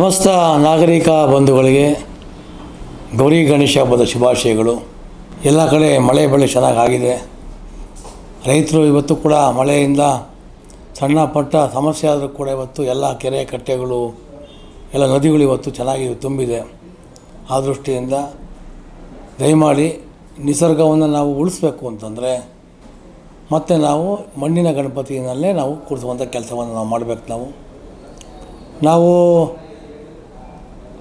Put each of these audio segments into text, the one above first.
ಸಮಸ್ತ ನಾಗರಿಕ ಬಂಧುಗಳಿಗೆ ಗೌರಿ ಗಣೇಶ ಹಬ್ಬದ ಶುಭಾಶಯಗಳು. ಎಲ್ಲ ಕಡೆ ಮಳೆ ಬೆಳೆ ಚೆನ್ನಾಗಾಗಿದೆ. ರೈತರು ಇವತ್ತು ಕೂಡ ಮಳೆಯಿಂದ ಸಣ್ಣ ಪಟ್ಟ ಸಮಸ್ಯೆ ಆದರೂ ಕೂಡ ಇವತ್ತು ಎಲ್ಲ ಕೆರೆ ಕಟ್ಟೆಗಳು, ಎಲ್ಲ ನದಿಗಳು ಇವತ್ತು ಚೆನ್ನಾಗಿ ತುಂಬಿದೆ. ಆ ದೃಷ್ಟಿಯಿಂದ ದಯಮಾಡಿ ನಿಸರ್ಗವನ್ನು ನಾವು ಉಳಿಸ್ಬೇಕು ಅಂತಂದರೆ ಮತ್ತು ನಾವು ಮಣ್ಣಿನ ಗಣಪತಿಯಲ್ಲೇ ನಾವು ಕೂರಿಸುವಂಥ ಕೆಲಸವನ್ನು ನಾವು ಮಾಡಬೇಕು ನಾವು. ನಾವು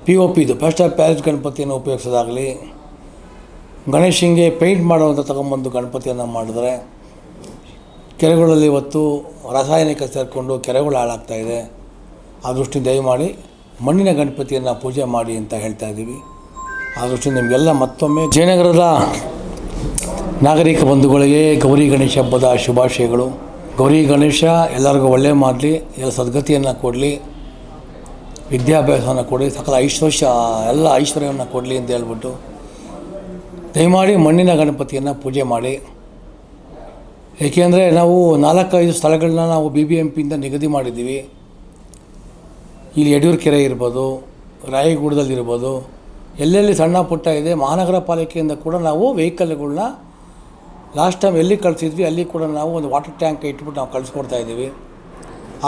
ಪಿ ಒ ಪಿದು ಆಫ್ ಪ್ಯಾರಿಸ್ ಗಣಪತಿಯನ್ನು ಉಪಯೋಗಿಸೋದಾಗಲಿ ಗಣೇಶನಿಗೆ ಪೇಂಟ್ ಮಾಡುವಂಥ ತಗೊಂಬಂದು ಗಣಪತಿಯನ್ನು ಮಾಡಿದ್ರೆ, ಕೆರೆಗಳಲ್ಲಿ ಇವತ್ತು ರಾಸಾಯನಿಕ ಸೇರಿಕೊಂಡು ಕೆರೆಗಳು ಹಾಳಾಗ್ತಾ ಇದೆ. ಆ ದೃಷ್ಟಿ ದಯಮಾಡಿ ಮಣ್ಣಿನ ಗಣಪತಿಯನ್ನು ಪೂಜೆ ಮಾಡಿ ಅಂತ ಹೇಳ್ತಾ ಇದ್ದೀವಿ. ಆ ದೃಷ್ಟಿ ನಿಮಗೆಲ್ಲ ಮತ್ತೊಮ್ಮೆ ಜಯನಗರದ ನಾಗರಿಕ ಬಂಧುಗಳಿಗೆ ಗೌರಿ ಗಣೇಶ ಹಬ್ಬದ ಶುಭಾಶಯಗಳು. ಗೌರಿ ಗಣೇಶ ಎಲ್ಲರಿಗೂ ಒಳ್ಳೆಯ ಮಾಡಲಿ ಎಲ್ಲ ಸದ್ಗತಿಯನ್ನು ಕೊಡಲಿ. ವಿದ್ಯಾಭ್ಯಾಸವನ್ನು ಕೊಡಿ, ಸಕಲ ಐಶ್ವರ್ಯ, ಎಲ್ಲ ಐಶ್ವರ್ಯವನ್ನು ಕೊಡಲಿ ಅಂತ ಹೇಳ್ಬಿಟ್ಟು ದಯಮಾಡಿ ಮಣ್ಣಿನ ಗಣಪತಿಯನ್ನು ಪೂಜೆ ಮಾಡಿ. ಏಕೆಂದರೆ ನಾವು ನಾಲ್ಕೈದು ಸ್ಥಳಗಳನ್ನ ನಾವು ಬಿ ಬಿ ಎಂ ಪಿಯಿಂದ ನಿಗದಿ ಮಾಡಿದ್ದೀವಿ. ಇಲ್ಲಿ ಯಡಿಯೂರು ಕೆರೆ ಇರ್ಬೋದು ರಾಯಗೂಡದಲ್ಲಿರ್ಬೋದು ಎಲ್ಲೆಲ್ಲಿ ಸಣ್ಣ ಪುಟ್ಟ ಇದೆ, ಮಹಾನಗರ ಪಾಲಿಕೆಯಿಂದ ಕೂಡ ನಾವು ವೆಹಿಕಲ್ಗಳನ್ನ ಲಾಸ್ಟ್ ಟೈಮ್ ಎಲ್ಲಿ ಕಳಿಸಿದ್ವಿ, ಅಲ್ಲಿ ಕೂಡ ನಾವು ಒಂದು ವಾಟರ್ ಟ್ಯಾಂಕ್ ಇಟ್ಬಿಟ್ಟು ನಾವು ಕಳಿಸ್ಕೊಡ್ತಾ ಇದ್ದೀವಿ.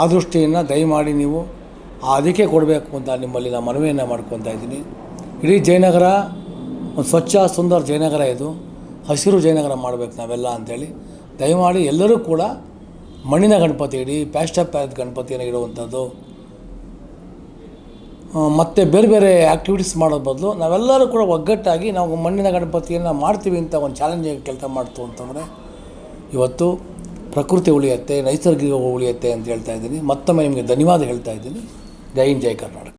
ಆ ದೃಷ್ಟಿಯನ್ನು ದಯಮಾಡಿ ನೀವು ಅದಕ್ಕೆ ಕೊಡಬೇಕು ಅಂತ ನಿಮ್ಮಲ್ಲಿ ನಾನು ಮನವಿಯನ್ನು ಮಾಡ್ಕೊತಾ ಇದ್ದೀನಿ. ಇಡೀ ಜಯನಗರ, ಒಂದು ಸ್ವಚ್ಛ, ಸುಂದರ ಜಯನಗರ ಇದು. ಹಸಿರು ಜಯನಗರ ಮಾಡಬೇಕು ನಾವೆಲ್ಲ ಅಂಥೇಳಿ ದಯಮಾಡಿ ಎಲ್ಲರೂ ಕೂಡ ಮಣ್ಣಿನ ಗಣಪತಿ ಇಡಿ ಪ್ಯಾಸ್ಟರ್ ಪ್ಯಾಸ್ ಗಣಪತಿಯನ್ನು ಇಡುವಂಥದ್ದು. ಮತ್ತು ಬೇರೆ ಬೇರೆ ಆ್ಯಕ್ಟಿವಿಟೀಸ್ ಮಾಡೋ ಬದಲು ನಾವೆಲ್ಲರೂ ಕೂಡ ಒಗ್ಗಟ್ಟಾಗಿ ನಾವು ಮಣ್ಣಿನ ಗಣಪತಿಯನ್ನು ಮಾಡ್ತೀವಿ ಅಂತ ಒಂದು ಚಾಲೆಂಜಿಂಗ್ ಕೆಲಸ ಮಾಡ್ತು ಅಂತಂದರೆ, ಇವತ್ತು ಪ್ರಕೃತಿ ಉಳಿಯುತ್ತೆ, ನೈಸರ್ಗಿಕ ಉಳಿಯುತ್ತೆ ಅಂತ ಹೇಳ್ತಾ ಇದ್ದೀನಿ. ಮತ್ತೊಮ್ಮೆ ನಿಮಗೆ ಧನ್ಯವಾದ ಹೇಳ್ತಾ ಇದ್ದೀನಿ. ஜெயின் ஜெய் கர்நாடகா